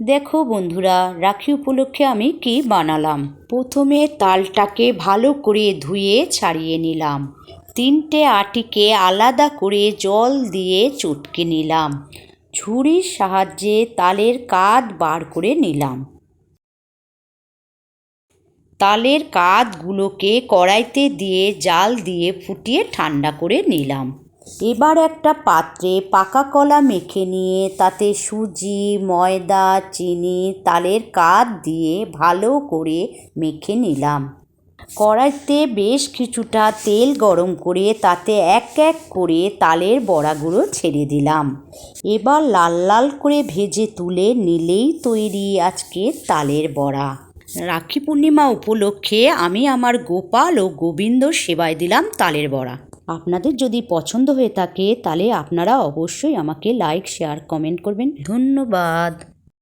দেখো বন্ধুরা, রাখি উপলক্ষে আমি কি বানালাম? প্রথমে তালটাকে ভালো করে ধুয়ে ছাড়িয়ে নিলাম। তিনটে আটিকে আলাদা করে জল দিয়ে চটকে নিলাম। ঝুড়ির সাহায্যে তালের কাঠ বার করে নিলাম। তালের কাঠগুলোকে কড়াইতে দিয়ে জাল দিয়ে ফুটিয়ে ঠান্ডা করে নিলাম। এবার একটা পাত্রে পাকা কলা মেখে নিয়ে তাতে সুজি, ময়দা, চিনি, তালের কাঠ দিয়ে ভালো করে মেখে নিলাম। কড়াইতে বেশ কিছুটা তেল গরম করে তাতে এক এক করে তালের বড়াগুলো ছেড়ে দিলাম। এবার লাল লাল করে ভেজে তুলে নিলেই তৈরি আজকে তালের বড়া। রাখি পূর্ণিমা উপলক্ষে আমি আমার গোপাল ও গোবিন্দ সেবায় দিলাম তালের বড়া। আপনাদের যদি পছন্দ হয়ে থাকে তাহলে আপনারা অবশ্যই আমাকে লাইক শেয়ার কমেন্ট করবেন। ধন্যবাদ।